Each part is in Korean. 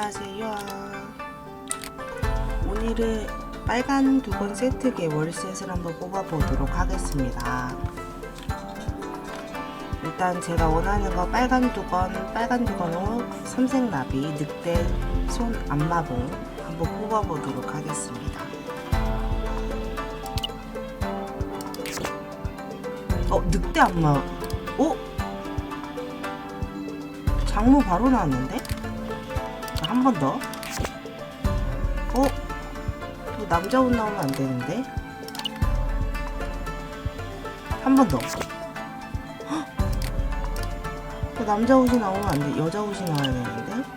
안녕하세요. 오늘은 빨간 두건 세트 개월셋을 한번 뽑아보도록 하겠습니다. 일단 제가 원하는 거 빨간 두건, 빨간 두건호, 삼색나비, 늑대, 손, 안마봉 한번 뽑아보도록 하겠습니다. 어, 늑대 안마. 오! 어? 장모 바로 나왔는데? 한 번 더. 어? 남자 옷 나오면 안 되는데? 한 번 더. 헉! 이거 남자 옷이 나오면 안 돼. 여자 옷이 나와야 되는데?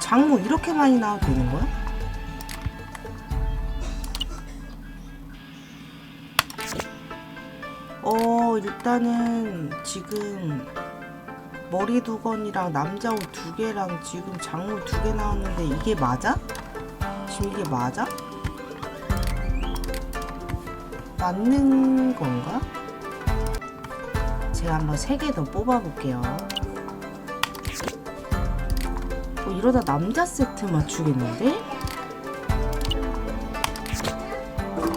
장모 이렇게 많이 나와도 되는 거야? 어, 일단은 지금 머리 두 건이랑 남자 옷 두 개랑 지금 장모 두개 나왔는데 이게 맞아? 지금 이게 맞아? 맞는 건가? 제가 한번 세 개 더 뽑아볼게요. 어, 이러다 남자 세트 맞추겠는데?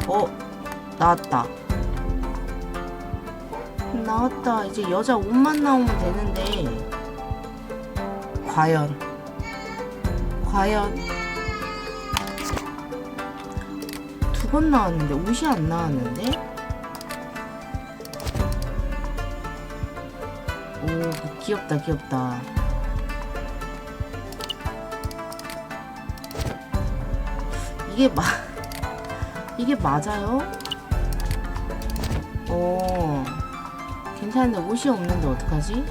어, 나왔다. 나왔다. 이제 여자 옷만 나오면 되는데. 과연. 과연. 두 번 나왔는데, 옷이 안 나왔는데? 오, 귀엽다, 귀엽다. 이게 마, 이게 맞아요? 오. 괜찮은데 옷이 없는데 어떡하지?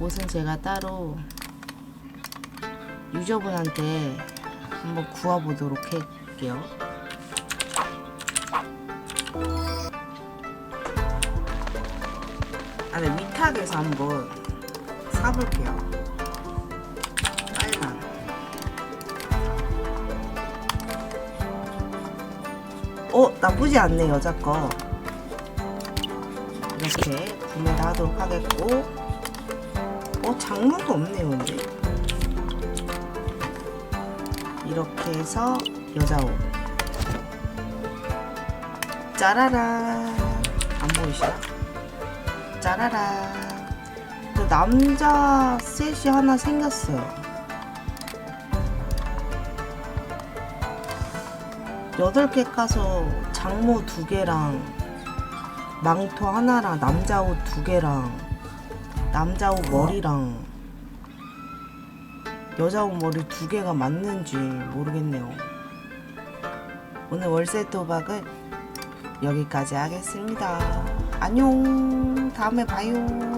옷은 제가 따로 유저분한테 한번 구워보도록 할게요. 아, 네, 위탁에서 한번 사볼게요. 빨간. 어, 나쁘지 않네, 여자 거. 이렇게 구매를 하도록 하겠고. 어 장문도 없네요 근데. 이렇게 해서 여자 옷. 짜라란 안 보이시나? 짜라란 또 남자 셋이 하나 생겼어요. 여덟 개 까서 장모 두 개랑 망토 하나랑 남자 옷 두 개랑 남자 옷 머리랑 여자 옷 머리 두 개가 맞는지 모르겠네요. 오늘 월세 도박은 여기까지 하겠습니다. 안녕. 다음에 봐요.